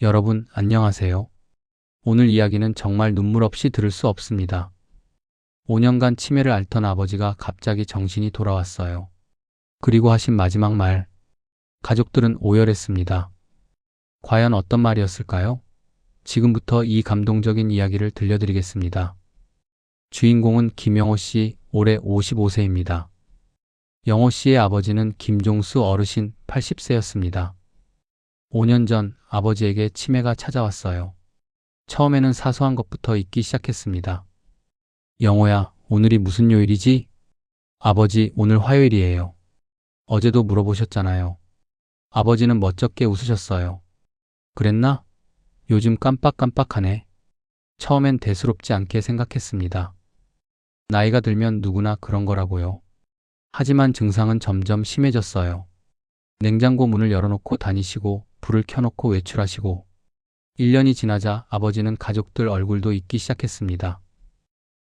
여러분, 안녕하세요. 오늘 이야기는 정말 눈물 없이 들을 수 없습니다. 5년간 치매를 앓던 아버지가 갑자기 정신이 돌아왔어요. 그리고 하신 마지막 말. 가족들은 오열했습니다. 과연 어떤 말이었을까요? 지금부터 이 감동적인 이야기를 들려드리겠습니다. 주인공은 김영호 씨, 올해 55세입니다. 영호 씨의 아버지는 김종수 어르신 80세였습니다. 5년 전 아버지에게 치매가 찾아왔어요. 처음에는 사소한 것부터 잊기 시작했습니다. 영호야, 오늘이 무슨 요일이지? 아버지, 오늘 화요일이에요. 어제도 물어보셨잖아요. 아버지는 멋쩍게 웃으셨어요. 그랬나? 요즘 깜빡깜빡하네. 처음엔 대수롭지 않게 생각했습니다. 나이가 들면 누구나 그런 거라고요. 하지만 증상은 점점 심해졌어요. 냉장고 문을 열어놓고 다니시고 불을 켜놓고 외출하시고 1년이 지나자 아버지는 가족들 얼굴도 잊기 시작했습니다.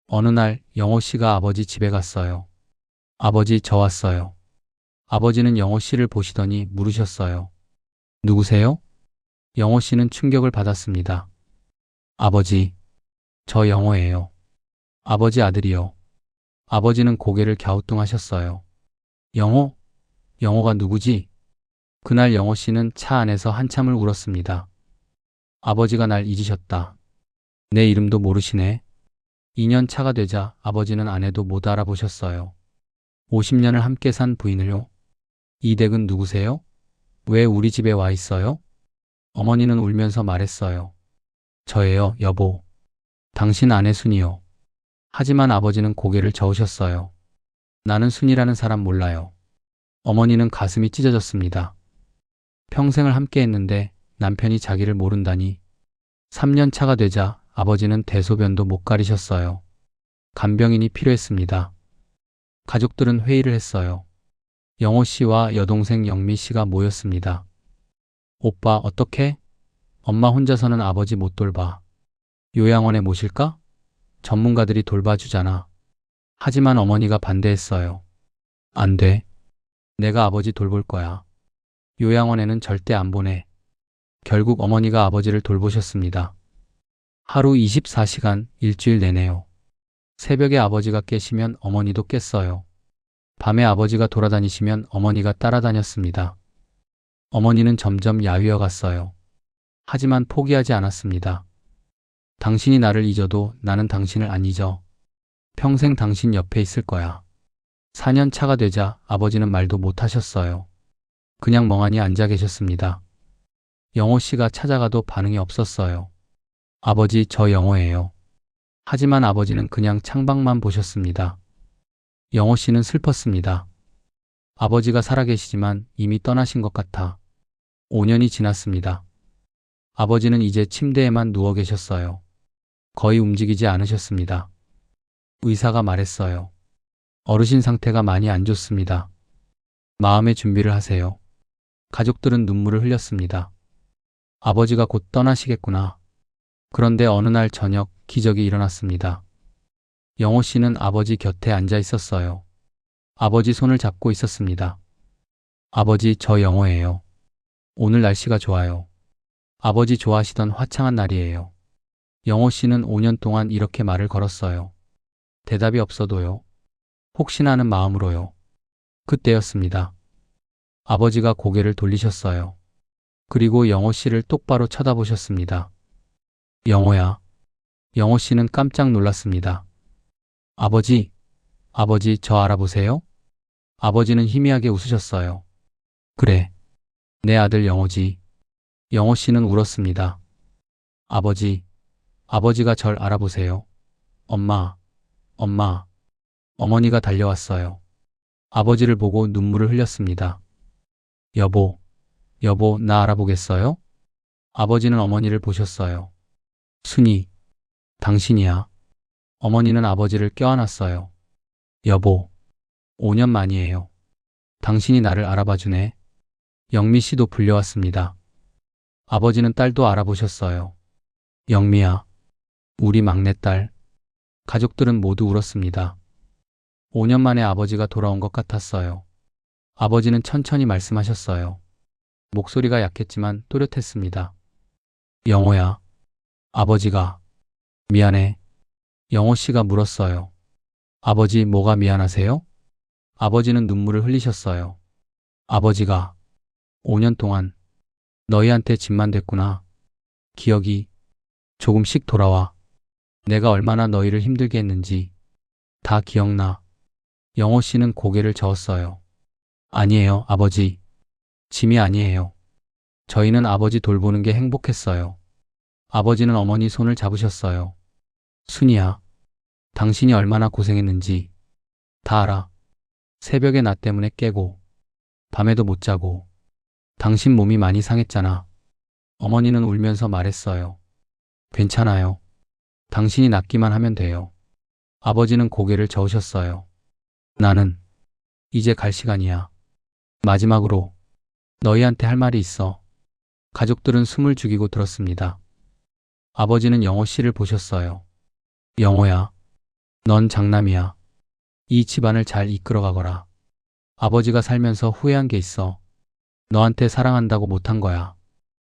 어느 날 영호 씨가 아버지 집에 갔어요. 아버지 저 왔어요. 아버지는 영호 씨를 보시더니 물으셨어요. 누구세요? 영호 씨는 충격을 받았습니다. 아버지, 저 영호예요. 아버지 아들이요. 아버지는 고개를 갸우뚱하셨어요. 영호? 영호가 누구지? 그날 영호 씨는 차 안에서 한참을 울었습니다. 아버지가 날 잊으셨다. 내 이름도 모르시네. 2년 차가 되자 아버지는 아내도 못 알아보셨어요. 50년을 함께 산 부인을요? 이 댁은 누구세요? 왜 우리 집에 와 있어요? 어머니는 울면서 말했어요. 저예요, 여보. 당신 아내 순이요. 하지만 아버지는 고개를 저으셨어요. 나는 순이라는 사람 몰라요. 어머니는 가슴이 찢어졌습니다. 평생을 함께 했는데 남편이 자기를 모른다니. 3년 차가 되자 아버지는 대소변도 못 가리셨어요. 간병인이 필요했습니다. 가족들은 회의를 했어요. 영호 씨와 여동생 영미 씨가 모였습니다. 오빠, 어떻게? 엄마 혼자서는 아버지 못 돌봐. 요양원에 모실까? 전문가들이 돌봐주잖아. 하지만 어머니가 반대했어요. 안 돼. 내가 아버지 돌볼 거야. 요양원에는 절대 안 보내. 결국 어머니가 아버지를 돌보셨습니다. 하루 24시간 일주일 내내요. 새벽에 아버지가 깨시면 어머니도 깼어요. 밤에 아버지가 돌아다니시면 어머니가 따라다녔습니다. 어머니는 점점 야위어 갔어요. 하지만 포기하지 않았습니다. 당신이 나를 잊어도 나는 당신을 안 잊어. 평생 당신 옆에 있을 거야. 4년 차가 되자 아버지는 말도 못 하셨어요. 그냥 멍하니 앉아 계셨습니다. 영호 씨가 찾아가도 반응이 없었어요. 아버지, 저 영호예요. 하지만 아버지는 그냥 창밖만 보셨습니다. 영호 씨는 슬펐습니다. 아버지가 살아계시지만 이미 떠나신 것 같아. 5년이 지났습니다. 아버지는 이제 침대에만 누워 계셨어요. 거의 움직이지 않으셨습니다. 의사가 말했어요. 어르신 상태가 많이 안 좋습니다. 마음의 준비를 하세요. 가족들은 눈물을 흘렸습니다. 아버지가 곧 떠나시겠구나. 그런데 어느 날 저녁 기적이 일어났습니다. 영호 씨는 아버지 곁에 앉아 있었어요. 아버지 손을 잡고 있었습니다. 아버지, 저 영호예요. 오늘 날씨가 좋아요. 아버지 좋아하시던 화창한 날이에요. 영호 씨는 5년 동안 이렇게 말을 걸었어요. 대답이 없어도요. 혹시나 하는 마음으로요. 그때였습니다. 아버지가 고개를 돌리셨어요. 그리고 영호 씨를 똑바로 쳐다보셨습니다. 영호야. 영호 씨는 깜짝 놀랐습니다. 아버지, 아버지 저 알아보세요? 아버지는 희미하게 웃으셨어요. 그래. 내 아들 영호지. 영호 씨는 울었습니다. 아버지, 아버지가 절 알아보세요. 엄마, 엄마. 어머니가 달려왔어요. 아버지를 보고 눈물을 흘렸습니다. 여보, 여보, 나 알아보겠어요? 아버지는 어머니를 보셨어요. 순이, 당신이야. 어머니는 아버지를 껴안았어요. 여보, 5년 만이에요. 당신이 나를 알아봐주네. 영미 씨도 불려왔습니다. 아버지는 딸도 알아보셨어요. 영미야, 우리 막내딸. 가족들은 모두 울었습니다. 5년 만에 아버지가 돌아온 것 같았어요. 아버지는 천천히 말씀하셨어요. 목소리가 약했지만 또렷했습니다. 영호야. 아버지가 미안해. 영호 씨가 물었어요. 아버지 뭐가 미안하세요? 아버지는 눈물을 흘리셨어요. 아버지가 5년 동안 너희한테 집만 됐구나. 기억이 조금씩 돌아와. 내가 얼마나 너희를 힘들게 했는지 다 기억나. 영호 씨는 고개를 저었어요. 아니에요, 아버지. 짐이 아니에요. 저희는 아버지 돌보는 게 행복했어요. 아버지는 어머니 손을 잡으셨어요. 순이야, 당신이 얼마나 고생했는지 다 알아. 새벽에 나 때문에 깨고, 밤에도 못 자고, 당신 몸이 많이 상했잖아. 어머니는 울면서 말했어요. 괜찮아요. 당신이 낫기만 하면 돼요. 아버지는 고개를 저으셨어요. 나는 이제 갈 시간이야. 마지막으로 너희한테 할 말이 있어. 가족들은 숨을 죽이고 들었습니다. 아버지는 영호 씨를 보셨어요. 영호야, 넌 장남이야. 이 집안을 잘 이끌어가거라. 아버지가 살면서 후회한 게 있어. 너한테 사랑한다고 못한 거야.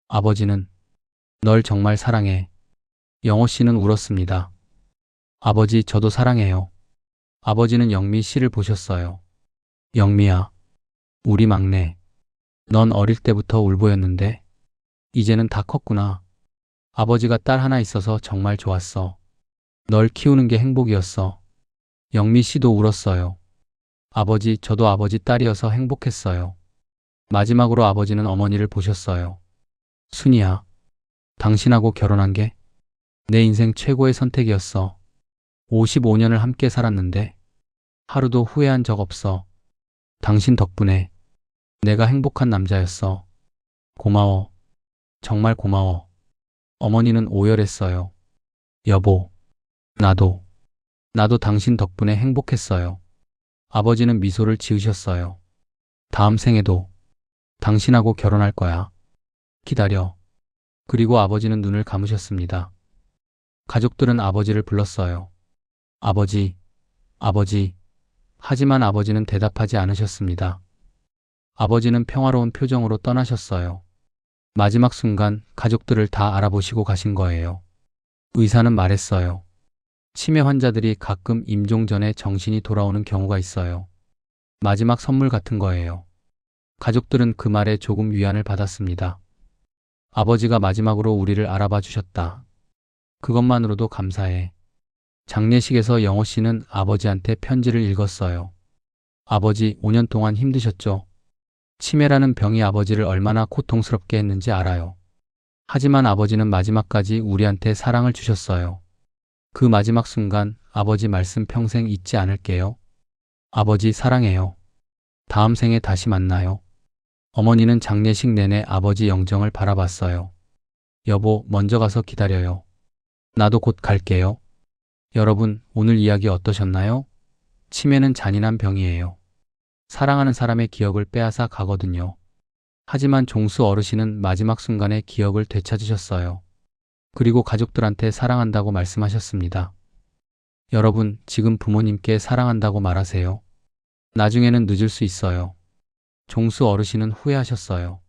아버지는 널 정말 사랑해. 영호 씨는 울었습니다. 아버지, 저도 사랑해요. 아버지는 영미 씨를 보셨어요. 영미야, 우리 막내. 넌 어릴 때부터 울보였는데, 이제는 다 컸구나. 아버지가 딸 하나 있어서 정말 좋았어. 널 키우는 게 행복이었어. 영미 씨도 울었어요. 아버지, 저도 아버지 딸이어서 행복했어요. 마지막으로 아버지는 어머니를 보셨어요. 순이야, 당신하고 결혼한 게 내 인생 최고의 선택이었어. 55년을 함께 살았는데 하루도 후회한 적 없어. 당신 덕분에 내가 행복한 남자였어. 고마워. 정말 고마워. 어머니는 오열했어요. 여보, 나도, 나도 당신 덕분에 행복했어요. 아버지는 미소를 지으셨어요. 다음 생에도 당신하고 결혼할 거야. 기다려. 그리고 아버지는 눈을 감으셨습니다. 가족들은 아버지를 불렀어요. 아버지, 아버지. 하지만 아버지는 대답하지 않으셨습니다. 아버지는 평화로운 표정으로 떠나셨어요. 마지막 순간 가족들을 다 알아보시고 가신 거예요. 의사는 말했어요. 치매 환자들이 가끔 임종 전에 정신이 돌아오는 경우가 있어요. 마지막 선물 같은 거예요. 가족들은 그 말에 조금 위안을 받았습니다. 아버지가 마지막으로 우리를 알아봐 주셨다. 그것만으로도 감사해. 장례식에서 영호 씨는 아버지한테 편지를 읽었어요. 아버지, 5년 동안 힘드셨죠? 치매라는 병이 아버지를 얼마나 고통스럽게 했는지 알아요. 하지만 아버지는 마지막까지 우리한테 사랑을 주셨어요. 그 마지막 순간 아버지 말씀 평생 잊지 않을게요. 아버지 사랑해요. 다음 생에 다시 만나요. 어머니는 장례식 내내 아버지 영정을 바라봤어요. 여보, 먼저 가서 기다려요. 나도 곧 갈게요. 여러분, 오늘 이야기 어떠셨나요? 치매는 잔인한 병이에요. 사랑하는 사람의 기억을 빼앗아 가거든요. 하지만 종수 어르신은 마지막 순간에 기억을 되찾으셨어요. 그리고 가족들한테 사랑한다고 말씀하셨습니다. 여러분, 지금 부모님께 사랑한다고 말하세요. 나중에는 늦을 수 있어요. 종수 어르신은 후회하셨어요.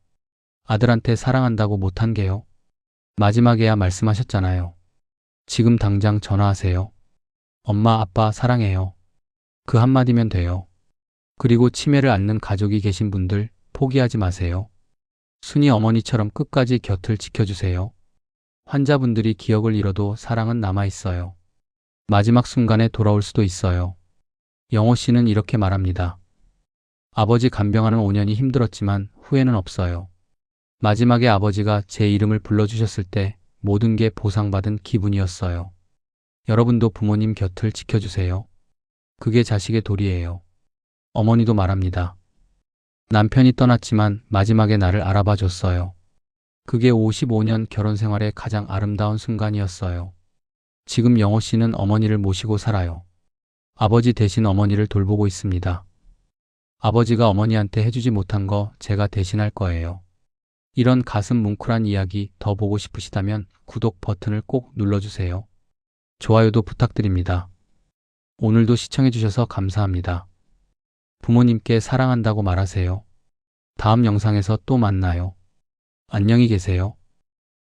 아들한테 사랑한다고 못한 게요. 마지막에야 말씀하셨잖아요. 지금 당장 전화하세요. 엄마, 아빠 사랑해요. 그 한마디면 돼요. 그리고 치매를 앓는 가족이 계신 분들 포기하지 마세요. 순이 어머니처럼 끝까지 곁을 지켜주세요. 환자분들이 기억을 잃어도 사랑은 남아있어요. 마지막 순간에 돌아올 수도 있어요. 영호 씨는 이렇게 말합니다. 아버지 간병하는 5년이 힘들었지만 후회는 없어요. 마지막에 아버지가 제 이름을 불러주셨을 때 모든 게 보상받은 기분이었어요. 여러분도 부모님 곁을 지켜주세요. 그게 자식의 도리예요. 어머니도 말합니다. 남편이 떠났지만 마지막에 나를 알아봐 줬어요. 그게 55년 결혼 생활의 가장 아름다운 순간이었어요. 지금 영호 씨는 어머니를 모시고 살아요. 아버지 대신 어머니를 돌보고 있습니다. 아버지가 어머니한테 해주지 못한 거 제가 대신할 거예요. 이런 가슴 뭉클한 이야기 더 보고 싶으시다면 구독 버튼을 꼭 눌러주세요. 좋아요도 부탁드립니다. 오늘도 시청해주셔서 감사합니다. 부모님께 사랑한다고 말하세요. 다음 영상에서 또 만나요. 안녕히 계세요.